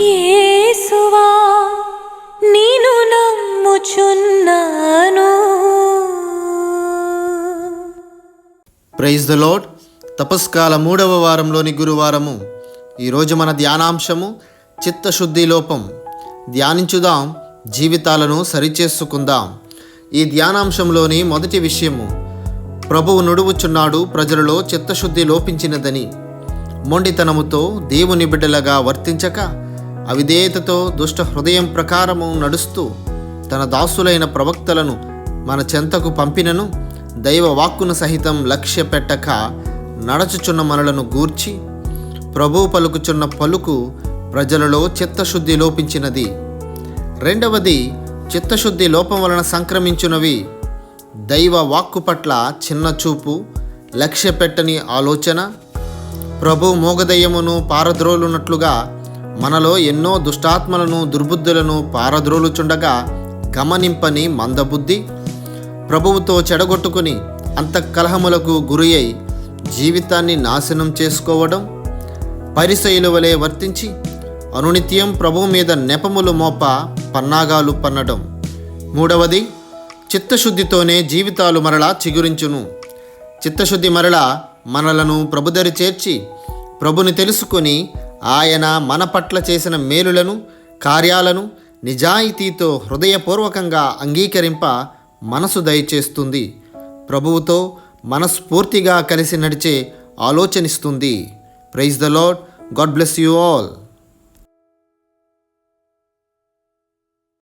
యేసువా నేను నమ్ముచున్నాను. ప్రైజ్ ద లోడ్ తపస్కాల మూడవ వారంలోని గురువారము. ఈరోజు మన ధ్యానాంశము చిత్తశుద్ధి లోపం. ధ్యానించుదాం జీవితాలను సరిచేసుకుందాం. ఈ ధ్యానాంశంలోని మొదటి విషయము ప్రభువు నుడువుచున్నాడు ప్రజలలో చిత్తశుద్ధి లోపించినదని. మొండితనముతో దేవుని బిడ్డలగా వర్తించక అవిధేయతతో దుష్ట హృదయం ప్రకారము నడుస్తూ తన దాసులైన ప్రవక్తలను మన చెంతకు పంపినను దైవ వాక్కును సహితం లక్ష్య పెట్టక నడచుచున్న మనలను గూర్చి ప్రభు పలుకుచున్న పలుకు ప్రజలలో చిత్తశుద్ధి లోపించినది. రెండవది చిత్తశుద్ధి లోపం వలన సంక్రమించునవి. దైవ వాక్కు పట్ల చిన్న చూపు లక్ష్య పెట్టని ఆలోచన ప్రభు మోగదయ్యమును పారద్రోలునట్లుగా మనలో ఎన్నో దుష్టాత్మలను దుర్బుద్ధులను పారద్రోలుచుండగా గమనింపని మందబుద్ధి ప్రభువుతో చెడగొట్టుకుని అంతఃకలహములకు గురి అయి జీవితాన్ని నాశనం చేసుకోవడం పరిసయుల వలె వర్తించి అనునిత్యం ప్రభువు మీద నెపములు మోప పన్నాగాలు పన్నడం. మూడవది చిత్తశుద్ధితోనే జీవితాలు మరలా చిగురించును. చిత్తశుద్ధి మరలా మనలను ప్రభుదరి చేర్చి ప్రభుని తెలుసుకొని ఆయన మన పట్ల చేసిన మేలులను కార్యాలను నిజాయితీతో హృదయపూర్వకంగా అంగీకరింప మనసు దయచేస్తుంది. ప్రభువుతో మనస్ఫూర్తిగా కలిసి నడిచే ఆలోచనిస్తుంది. Praise the lord God bless you all